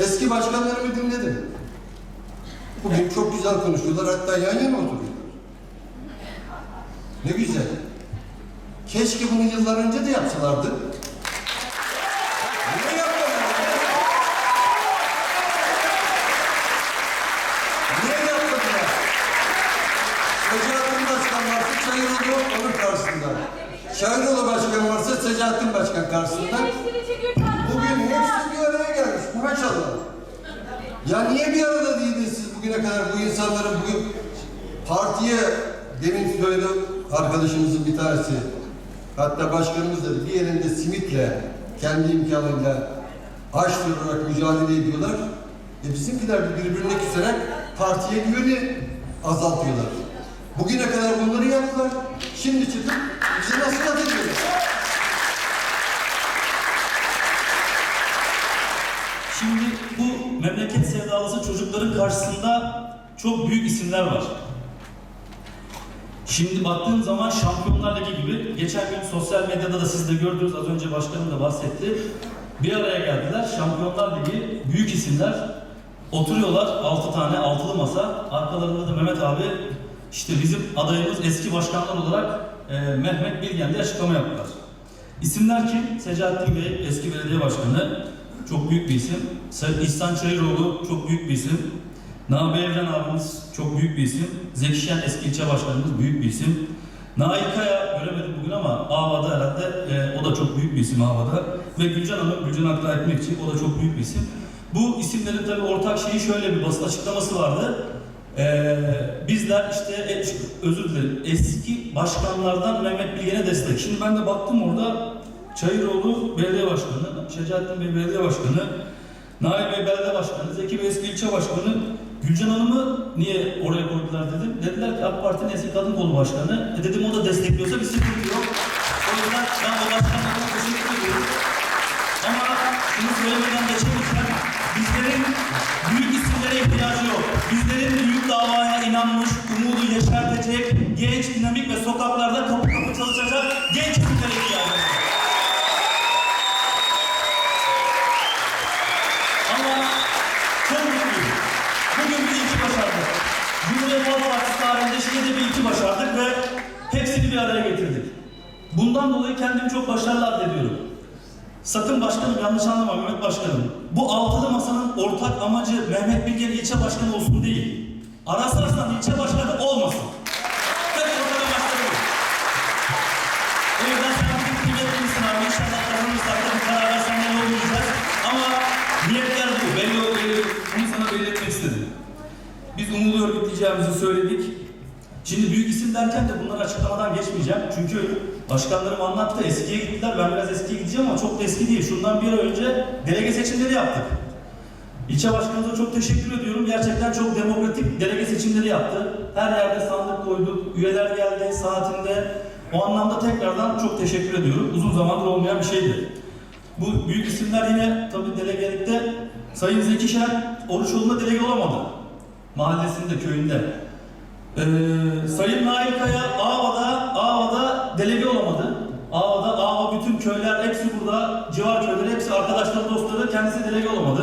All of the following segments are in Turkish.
Eski başkanlarımı dinledim. Bugün çok güzel konuşuyorlar, hatta yan yana oturuyorlar. Ne güzel. Keşke bunu yıllar önce de yapsalardı. Niye yapmadılar? Niye yapmadılar? Secahattin Başkan varsa Çayıroğlu onun karşısında. Çayıroğlu Başkan varsa Secahattin Başkan karşısında. Maşallah. Ya niye bir arada değildiniz siz bugüne kadar bu insanların bugün partiye demin söyledi arkadaşımızın bir tanesi hatta başkanımız dedi bir elinde simitle kendi imkanıyla aş durarak mücadele ediyorlar. E bizimkiler birbirine küserek partiye güveni azaltıyorlar. Bugüne kadar bunları yaptılar. Şimdi çıkıp bize nasihat ediyorlar. Şimdi bu memleket sevdalısı çocukların karşısında çok büyük isimler var. Şimdi baktığım zaman Şampiyonlar Ligi gibi, geçen gün sosyal medyada da siz de gördünüz, az önce başkanım da bahsetti. Bir araya geldiler, Şampiyonlar Ligi büyük isimler oturuyorlar, altı tane altılı masa. Arkalarında da Mehmet abi, işte bizim adayımız eski başkanlar olarak e, Mehmet Bilgen diye açıklama yaptılar. İsimler kim? Secahattin Bey, eski belediye başkanı. Çok büyük bir isim. İhsan Çayıroğlu çok büyük bir isim. Nabi Evren abimiz çok büyük bir isim. Zeki Şen eski ilçe başkanımız büyük bir isim. Nail Kaya göremedim bugün ama Ava'da herhalde e, o da çok büyük bir isim Ava'da. Ve Gülcan Hanım, Gülcan Akla Ekmekçi o da çok büyük bir isim. Bu isimlerin tabii ortak şeyi şöyle bir basın açıklaması vardı. Ee, bizler işte e, özür dilerim eski başkanlardan Mehmet Bilgen'e destek. Şimdi ben de baktım orada Çayıroğlu Belediye Başkanı, Şecaettin Bey Belediye Başkanı, Nail Bey Belediye Başkanı, Zeki Bey eski ilçe başkanı, Gülcan Hanım'ı niye oraya koydular dedim. Dediler ki AK Parti'nin eski kadın kolu başkanı. E dedim o da destekliyorsa bir sıkıntı yok. O yüzden ben o başkanlara teşekkür ediyorum. Ama şunu söylemeden geçemeyeceğim. Bizlerin büyük isimlere ihtiyacı yok. Bizlerin büyük davaya inanmış, umudu yeşertecek, genç, dinamik ve sokaklarda kapı Bir ilki başardık ve hepsini bir araya getirdik. Bundan dolayı kendimi çok başarılı addediyorum. Sakın başkanım yanlış anlama Mehmet Başkanım. Bu altılı masanın ortak amacı Mehmet Bilgen ilçe başkanı olsun değil. Arasarsan ilçe başkanı olmasın. Ortak amaçları bu. O yüzden sen bugün kıymetli misin abi? İnşallah bu kararlar senden olmayacağız. Ama niyetler bu. Belli o. Bunu sana belli etmek istedim. Biz umudu örgütleyeceğimizi söyledik. Şimdi büyük isim derken de bunları açıklamadan geçmeyeceğim. Çünkü başkanlarım anlattı. Eskiye gittiler. Ben biraz eskiye gideceğim ama çok da eski değil. Şundan bir ay önce delege seçimleri yaptık. İlçe başkanımıza çok teşekkür ediyorum. Gerçekten çok demokratik delege seçimleri yaptı. Her yerde sandık koyduk. Üyeler geldi saatinde. O anlamda tekrardan çok teşekkür ediyorum. Uzun zamandır olmayan bir şeydi. Bu büyük isimler yine tabii delegelikte Sayın Zeki Şen Oruçoğlu'nda delege olamadı. Mahallesinde, köyünde. Ee, Sayın Nail Kaya Ava'da, Ava'da delege olamadı. Ava'da, Ava bütün köyler hepsi burada, civar köyleri hepsi arkadaşları, dostları kendisi delege olamadı.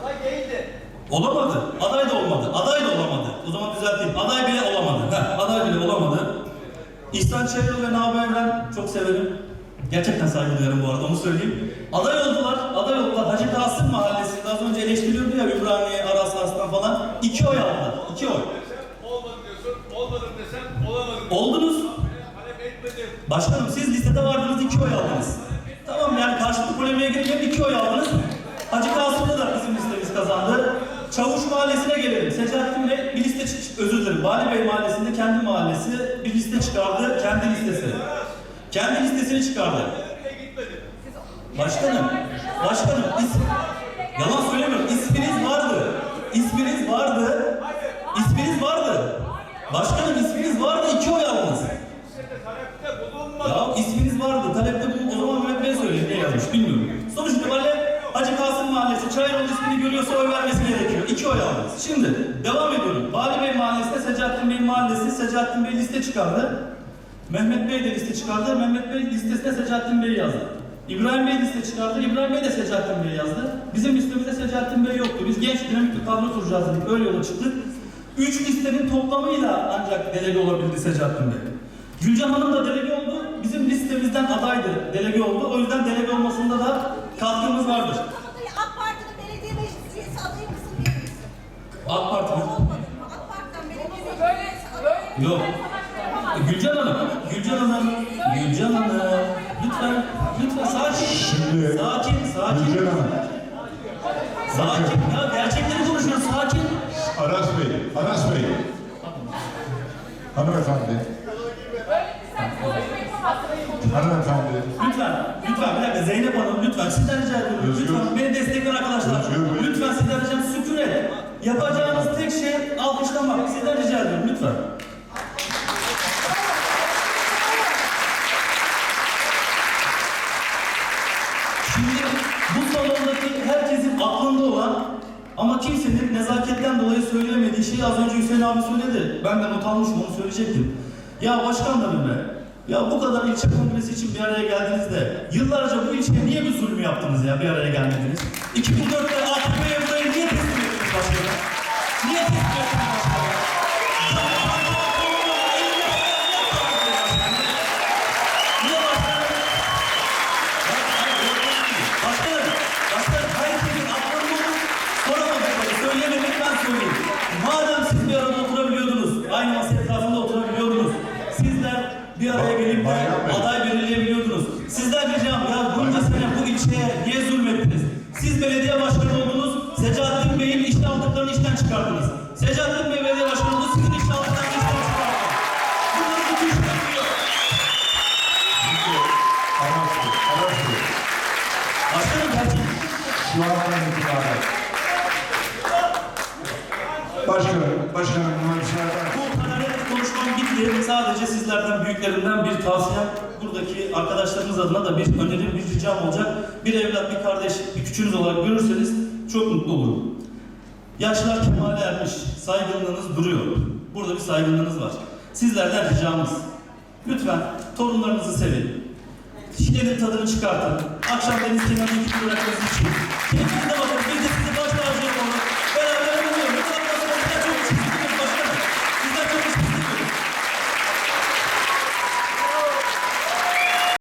Aday değildi. Olamadı. Aday da olmadı. Aday da olamadı. O zaman düzelteyim. Aday bile olamadı. Heh, aday bile olamadı. İhsan Çevre ve Nabi Evren çok severim. Gerçekten saygı duyarım bu arada onu söyleyeyim. Aday oldular. Aday oldular. Hacı Kasım Mahallesi'nde az önce eleştiriyordu ya Ümraniye, Aras, Arslan falan. İki oy aldılar. İki oy. Olmadım desem olamadım. Oldunuz. Başkanım siz listede vardınız iki oy aldınız. Tamam yani karşılıklı polemiğe girmeyen iki oy aldınız. Hacı Kasım'da da bizim listemiz kazandı. Çavuş Mahallesi'ne gelelim. Secahattin Bey bir liste çık özür dilerim. Bali Bey Mahallesi'nde kendi mahallesi bir liste çıkardı. Kendi listesi. Kendi listesini çıkardı. Başkanım, başkanım is- yalan söylemiyorum. İsminiz Başkanım isminiz vardı. iki oy aldınız. Ya isminiz vardı. Talepte bu o zaman Mehmet Bey söyleyeyim ne yazmış bilmiyorum. Sonuç itibariyle Hacı Kasım Mahallesi Çayıroğlu ismini görüyorsa oy vermesi gerekiyor. İki oy aldınız. Şimdi devam ediyorum. Vali Bey Mahallesi'nde Secahattin Bey Mahallesi Secahattin Bey liste çıkardı. Mehmet Bey de liste çıkardı. Mehmet Bey listesine Secahattin Bey yazdı. İbrahim Bey liste çıkardı. İbrahim Bey de Selahattin Bey yazdı. Bizim listemizde Selahattin Bey yoktu. Biz genç dinamik bir kadro kuracağız dedik. Öyle yola çıktık. Üç listenin toplamıyla ancak delege olabildi Selahattin Bey. Gülcan Hanım da delege oldu. Bizim listemizden adaydı. Delege oldu. O yüzden delege olmasında da katkımız vardır. AK Parti'nin belediye meclis üyesi adayı mısın değil misin? AK Parti mi? Olmadın mı? AK Parti'den belediye meclis Böyle üyesi adayı böyle Yok. Gülcan Hanım, Gülcan Hanım, Gülcan Hanım. Lütfen, lütfen sakin. Şimdi- sakin, sakin. Gülcan Hanım, Sakin. Ya gerçekleri. Aras Bey, Aras Bey. Hanımefendi, hanımefendi. Lütfen, lütfen bir dakika Zeynep Hanım lütfen sizden rica ediyorum. Özgür. Lütfen beni destekleyin arkadaşlar. Özgür Bey. Lütfen sizden ricam sükun et. Yapacağınız tek şey alkışlamak. Sizden rica ediyorum lütfen. Şimdi bu salondaki herkesin aklında olan ama kimsenin nezaketten dolayı söyleyemediği şeyi az önce Hüseyin abi söyledi. Ben de not almışım onu söyleyecektim. Ya başkanlarım be, ya bu kadar ilçe kongresi için bir araya geldinizde yıllarca bu ilçeye niye bir zulmü yaptınız ya bir araya gelmediniz? 2004'te AKP'ye burayı niye teslim ettiniz başkanım? Niye teslim ettiniz ilçeye niye zulmettiniz? Siz belediye başkanı oldunuz, Secahattin Bey'in işe aldıklarını işten çıkardınız. Secahattin Bey belediye başkanı oldu, sizin işe aldıklarını işten çıkardınız. Bunları bir düşünmüyor. Aras Bey, Aras Bey. Başkanım gerçekten. Şu andan itibaren. Başkanım, başkanım müsaade Bu kadar konuşmam gitti. Sadece sizlerden büyüklerimden bir tavsiyem. Buradaki arkadaşlarımız adına da bir önerim, bir ricam olacak. Bir evlat, bir kardeş, bir küçüğünüz olarak görürseniz çok mutlu olurum. Yaşlar kemale ermiş, saygınlığınız duruyor. Burada bir saygınlığınız var. Sizlerden ricamız. Lütfen torunlarınızı sevin. Şilenin tadını çıkartın. Akşam deniz kenarına gidip için. Keyifli